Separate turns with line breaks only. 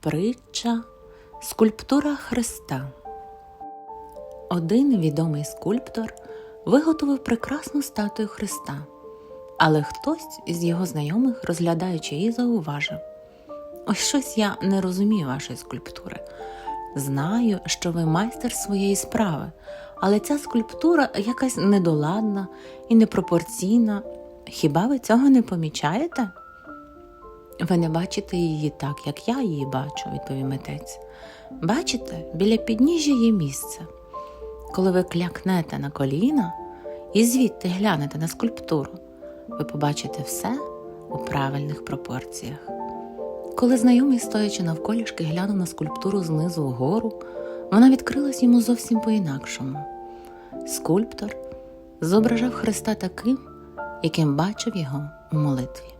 Притча Скульптура Христа. Один відомий скульптор виготовив прекрасну статую Христа, але хтось із його знайомих, розглядаючи її, зауважив: Ось щось я не розумію вашої скульптури. Знаю, що ви майстер своєї справи, але ця скульптура якась недоладна і непропорційна. Хіба ви цього не помічаєте? Ви не бачите її так, як я її бачу, відповів митець. Бачите, біля підніжжя є місце. Коли ви клякнете на коліна і звідти глянете на скульптуру, ви побачите все у правильних пропорціях. Коли знайомий, стоячи навколішки, глянув на скульптуру знизу вгору, вона відкрилась йому зовсім по-інакшому. Скульптор зображав Христа таким, яким бачив його у молитві.